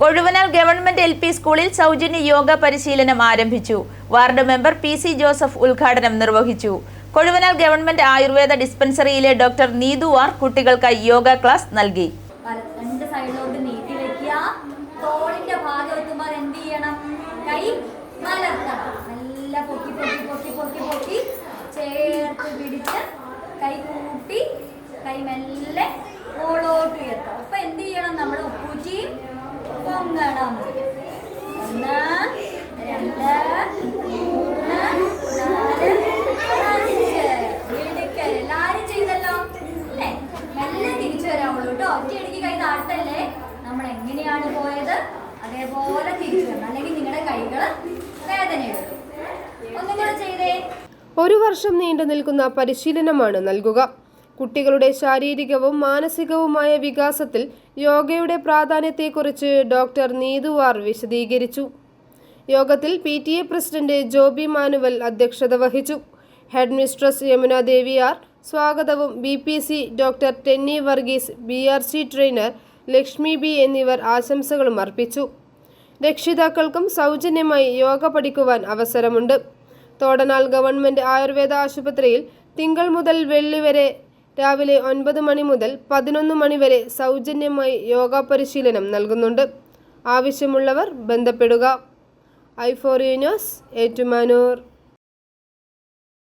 Kozhuvanal government L P സ്കൂളിൽ സൗജന്യ യോഗ പരിശീലനം ആരംഭിച്ചു. Ward member P C Joseph ഉദ്ഘാടനം നിർവഹിച്ചു. കൊഴുവനാൽ ഗവൺമെന്റ് ആയുർവേദ ഡിസ്പെൻസറിയിലെ ഡോക്ടർ നീതു ആർ കുട്ടികൾക്കായി യോഗ ക്ലാസ് നൽകി. രണ്ട് സൈഡിലോട്ട് നീട്ടി വെക്കുക. തോളിന്റെ ഭാഗം ചെയ്യണം? കൈ നല്ല പൊക്കി പൊക്കി പൊക്കി പൊക്കി കൈ കൂട്ടി കൈ മെല്ലെ മുകളോട്ട് ഉയർത്താം അപ്പൊ എന്ത് ചെയ്യണം നമ്മൾ ഉപ്പൂറ്റി പൊങ്ങണം ഒന്ന് രണ്ട് മൂന്ന് തിരിച്ചു കൈ നമ്മൾ എങ്ങനെയാണ് പോയത് അതേപോലെ തിരിച്ചു അല്ലെങ്കിൽ നിങ്ങളുടെ കൈകൾ വേദനയുണ്ട് ഒന്നും കൂടെ ചെയ്തേ ഒരു വർഷം നീണ്ടു നിൽക്കുന്ന പരിശീലനമാണ് നൽകുക. കുട്ടികളുടെ ശാരീരികവും മാനസികവുമായ വികാസത്തിൽ യോഗയുടെ പ്രാധാന്യത്തെക്കുറിച്ച് ഡോക്ടർ നീതുവാർ വിശദീകരിച്ചു. യോഗത്തിൽ P T A president Joby Manuel അധ്യക്ഷത വഹിച്ചു. ഹെഡ് മിസ്ട്രസ് യമുന ദേവിയാർ സ്വാഗതവും B P C doctor Tenny Varghese B R C trainer Lakshmi B എന്നിവർ ആശംസകളും അർപ്പിച്ചു. രക്ഷിതാക്കൾക്കും സൗജന്യമായി യോഗ പഠിക്കുവാൻ അവസരമുണ്ട്. തോടനാൾ ഗവൺമെന്റ് ആയുർവേദ ആശുപത്രിയിൽ തിങ്കൾ മുതൽ വെള്ളി വരെ രാവിലെ ഒൻപത് മണി മുതൽ പതിനൊന്ന് മണി വരെ സൗജന്യമായി യോഗ പരിശീലനം നൽകുന്നുണ്ട്. ആവശ്യമുള്ളവർ ബന്ധപ്പെടുക. I four news Ettumanoor.